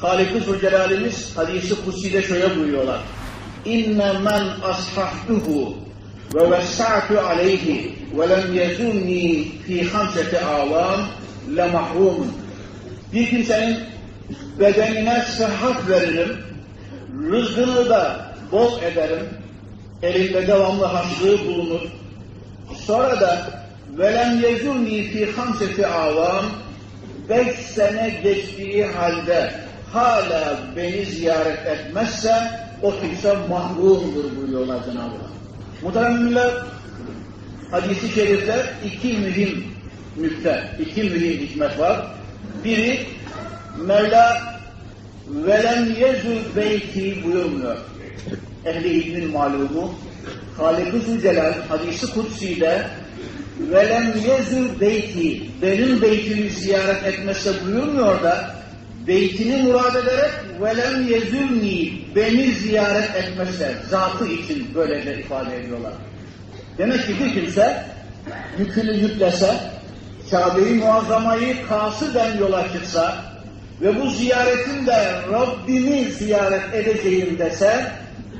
Halik-i Zülcelal'imiz hadisi kutsiyle şöyle buyuruyorlar. İnne men ashahtuhu ve vessa'tu aleyhi ve lem yezunni fi hamseti avam le mahrumun. Bir kimsenin bedenine sıhhat veririm, rızkını da bol ederim, elinde devamlı haçlığı bulunur. Sonra da velem yezunni fi hamseti avam beş sene geçtiği halde hala beni ziyaret etmezse o kimse mahrumdur buyuruyorlar Cenab-ı Hak. Muhterem müminler, hadisi şerifte iki mühim nükte, iki mühim hikmet var. Biri, Mevla velem yezul beyti buyurmuyor. Ehli ilmin malumu, Halik-i Zülcelal hadisi kutsiyle velem yezul beyti, benim beytimi ziyaret etmezse buyurmuyor da beytini murad ederek velem yezulni, beni ziyaret etmezse, zatı için böylece ifade ediyorlar. Demek ki bir kimse yükünü yüklese, Kabe-i Muazzama'yı kasıden yola çıksa ve bu ziyaretinde Rabbimi ziyaret edeceğim dese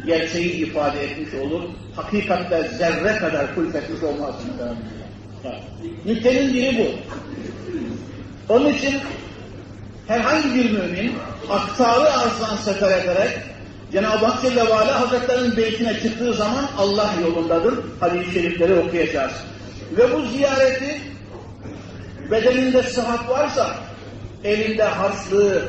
gerçeği ifade etmiş olur. Hakikatte zerre kadar kulfetmiş olmaz. Nüktenin biri bu. Onun için herhangi bir mümin aktarı arzdan sefer ederek Cenab-ı Hak Celle ve Hazretleri'nin beytine çıktığı zaman Allah yolundadır. Hadis-i şerifleri okuyacağız. Ve bu ziyareti bedeninde sıhhat varsa, elinde harçlığı,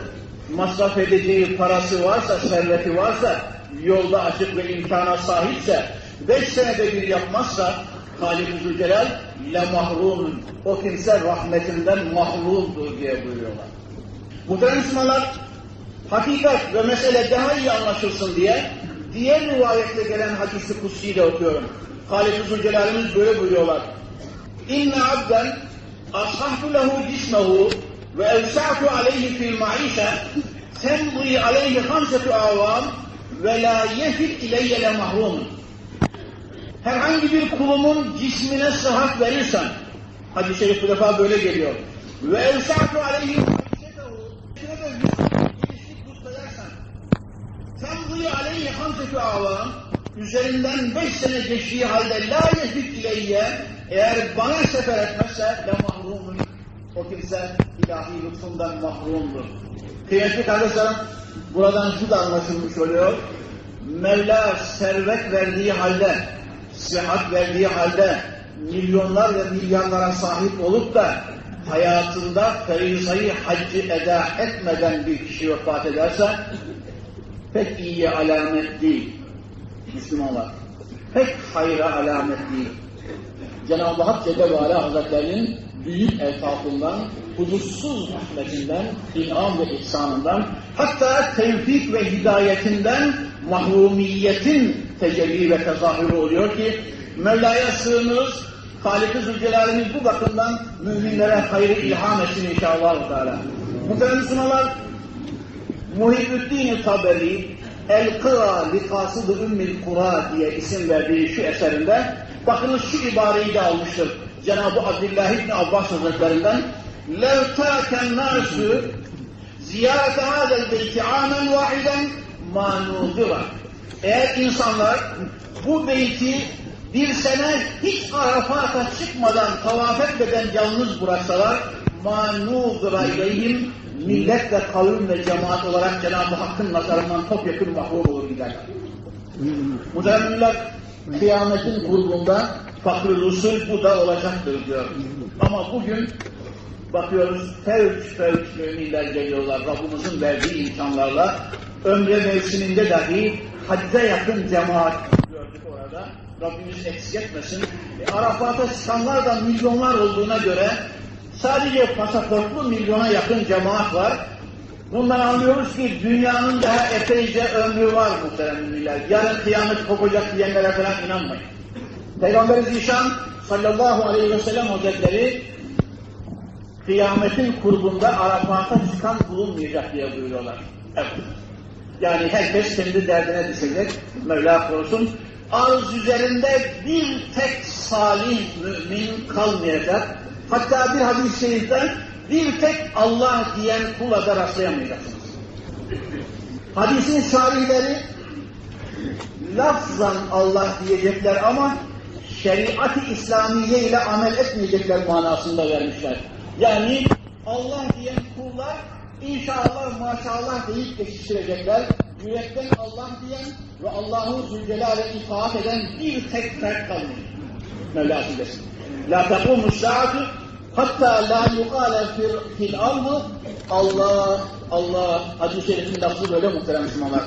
masraf edeceği parası varsa, serveti varsa, yolda açık ve imkana sahipse, beş senede bir yapmazsa, Halik-i Zülcelal, le mahrumun, o kimse rahmetinden mahrumdur diye buyuruyorlar. Müslümanlar, hakikat ve mesele daha iyi anlaşılsın diye, diğer rivayette gelen hadisi kutsiyi de okuyorum. Zülcelal'imiz böyle buyuruyorlar. İnne abden ashahtu lehu cismehu ve evsa'tu aleyhi fil maişe temdi aleyhi hamsetu avam ve la yefit ileyye le mahrum. Herhangi bir kulumun cismine sıhhat verirsen, hadis-i şerif bu defa böyle geliyor. Ve evsa'tu aleyhi temdi aleyhi hamsetu avam, üzerinden beş sene geçtiği halde la yefit ileyye, eğer bana sefer etmezse le mahrumun, o kimse ilahi lütfundan mahrumdur. Kıymetli kardeşlerim, buradan şu da anlaşılmış oluyor. Mevla servet verdiği halde, sıhhat verdiği halde, milyonlar ve milyarlara sahip olup da hayatında ferizayı haccı eda etmeden bir kişi vefat ederse pek iyi alamet değil. Müslümanlar. Pek hayra alamet değil. Cenab-ı Hak Celle ve Hazretlerinin büyük eltafından, huzursuz rahmetinden, inam ve ihsanından, hatta tevfik ve hidayetinden mahrumiyetin tecelli ve tezahürü oluyor ki, Mevla'ya sığınırız, Halik-i Zülcelal'imiz bu bakımdan müminlere hayrı ilham etsin inşallah. Teala. Muhtemelen Müslümanlar, Muhibbüddin Taberi, El-Kıra Likasıdı Ümmil Kura diye isim verdiği şu eserinde, bakınız şu ibareyi de almıştır. Cenab-ı Abdullah İbni Abbas Hazretlerinden لَوْ تَاكَ النَّاسُ زِيَارَةَ هَذَا الْبَيْتِ عَامًا وَاحِدًا مَا نُوذِرًا Eğer insanlar bu beyti bir sene hiç Arafat'a çıkmadan, tavaf etmeden yalnız bıraksalar مَا ileyhim millet ve kavim ve cemaat olarak Cenab-ı Hakk'ın nazarından topyekun mahrum olur giderler. Muhteremler, kıyametin kurgunda fakr usul bu da olacaktır diyor. Ama bugün bakıyoruz fevç fevç müminler geliyorlar Rabbimizin verdiği imkanlarla. Ömre mevsiminde dahi hadde yakın cemaat gördük orada. Rabbimiz eksik etmesin. E, Arafat'a çıkanlar da milyonlar olduğuna göre sadece pasaportlu milyona yakın cemaat var. Bundan anlıyoruz ki dünyanın daha epeyce ömrü var muhterem müminler. Yarın kıyamet kopacak diyenlere falan inanmayın. Peygamber-i Zişan sallallahu aleyhi ve sellem hazretleri kıyametin kurbunda Arafat'a çıkan bulunmayacak diye buyuruyorlar. Evet. Yani herkes kendi derdine düşecek. Mevla korusun. Arz üzerinde bir tek salih mümin kalmayacak. Hatta bir hadis-i şeriften bir tek Allah diyen kula da rastlayamayacaksınız. Hadisin şarihleri lafzan Allah diyecekler ama şeriat-ı İslamiye ile amel etmeyecekler manasında vermişler. Yani Allah diyen kullar inşallah maşallah deyip geçiştirecekler. Yürekten Allah diyen ve Allah'ın zülcelale itaat eden bir tek fert kalmış. Mevlası desin. La tekumu saatu hatta la yukale fil ardı Allah Allah hadis-i şerifin lafzı böyle muhterem Müslümanlar.